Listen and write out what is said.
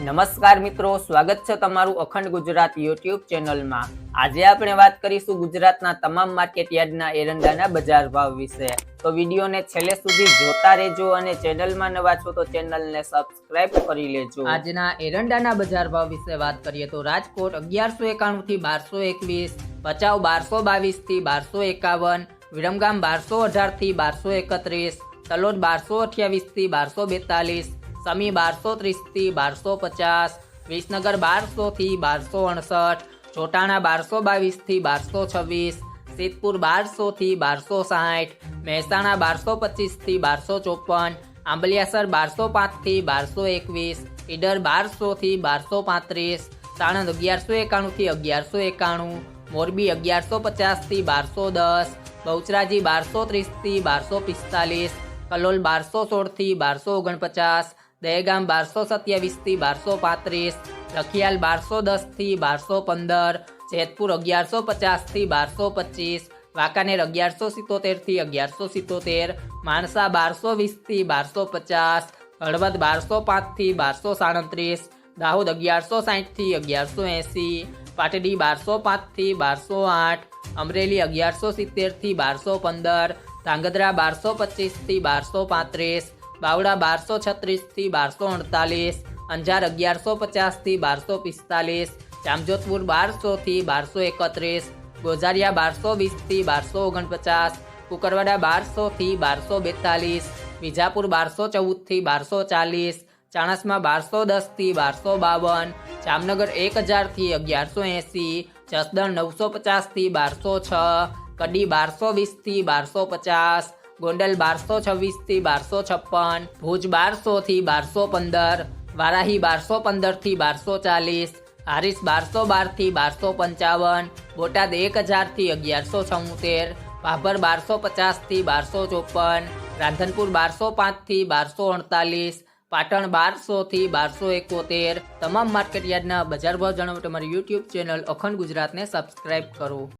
નમસ્કાર મિત્રો, સ્વાગત છે તમારું અખંડ ગુજરાત યુટ્યુબ ચેનલમાં. આજે આપણે વાત કરીશું ગુજરાતના તમામ માર્કેટ યાર્ડના એરંડાના બજાર ભાવ વિશે. તો વિડીયોને છેલ્લે સુધી જોતા રહેજો અને ચેનલમાં નવા છો તો ચેનલને સબસ્ક્રાઇબ કરી લેજો. આજના એરંડાના બજાર ભાવ વિશે વાત કરીએ તો રાજકોટ અગિયારસો એકાણું થી બારસો એકવીસ, ભચાઉ બારસો બાવીસથી બારસો એકાવન, વિરમગામ બારસો અઢારથી બારસો એકત્રીસ, તલોદ બારસો અઠ્યાવીસથી બારસો બેતાલીસ સમી બારસો ત્રીસથી બારસો પચાસ, વિસનગર બારસોથી બારસો અડસઠ, ચોટાણા બારસો બાવીસથી બારસો છવ્વીસ, સિદ્ધપુર બારસોથી બારસો સાઠ, મહેસાણા બારસો પચીસથી બારસો ચોપન, આંબલિયાસર બારસો પાંચથી બારસો એકવીસ, ઈડર બારસોથી બારસો પાંત્રીસ, સાણંદ અગિયારસો એકાણુંથી અગિયારસો એકાણું, મોરબી અગિયારસો પચાસથી બારસો દસ, બહુચરાજી બારસો ત્રીસથી બારસો પિસ્તાલીસ, કલોલ બારસો સોળથી બારસો ઓગણપચાસ દહેગામ બારસો સત્યાવીસથી બારસો પાંત્રીસ, રખિયાલ બારસો દસથી બારસો પંદર, જેતપુર અગિયારસો પચાસથી બારસો પચીસ, વાંકાનેર અગિયારસો સિત્તોતેરથી અગિયારસો સિત્તોતેર, માણસા બારસો વીસથી બારસો પચાસ, હળવદ બારસો પાંચથી બારસો સાડત્રીસ, દાહોદ અગિયારસો સાઠથી અગિયારસો એંસી, પાટડી બારસો પાંચથી બારસો આઠ, અમરેલી અગિયારસો સિત્તેરથી બારસો પંદર, ધાંગધ્રા બારસો પચીસથી બારસો પાંત્રીસ બાવડા બારસો છત્રીસથી બારસો અડતાલીસ, અંજાર અગિયારસો પચાસથી બારસો પિસ્તાલીસ, જામજોધપુર બારસોથી બારસો એકત્રીસ, ગોઝારિયા બારસો વીસથી બારસો ઓગણપચાસ, કુકરવાડા બારસોથી બારસો બેતાલીસ, વિજાપુર બારસો ચૌદથી બારસો ચાલીસ, ચાણસમાં બારસો દસથી બારસો બાવન, જામનગર એક હજારથી અગિયારસો એંસી, જસદણ નવસો પચાસથી બારસો છ, કડી બારસો વીસથી બારસો પચાસ ગોંડલ બારસો છવ્વીસથી બારસો છપ્પન, ભુજ બારસો થી બારસો પંદર, વારાહી બારસો પંદરથી બારસો ચાલીસ, હારીસ બારસો બારથી બારસો પંચાવન, બોટાદ એક હજારથી અગિયારસો છોતેર ભાભર બારસો પચાસથી બારસો ચોપન, રાંધનપુર બારસો પાંચથી બારસો અડતાલીસ, પાટણ બારસો થી બારસો એકોતેર. તમામ માર્કેટ યાર્ડના બજાર ભાવ જણાવો તમારી યુટ્યુબ ચેનલ અખંડ ગુજરાતને સબસ્ક્રાઇબ કરો.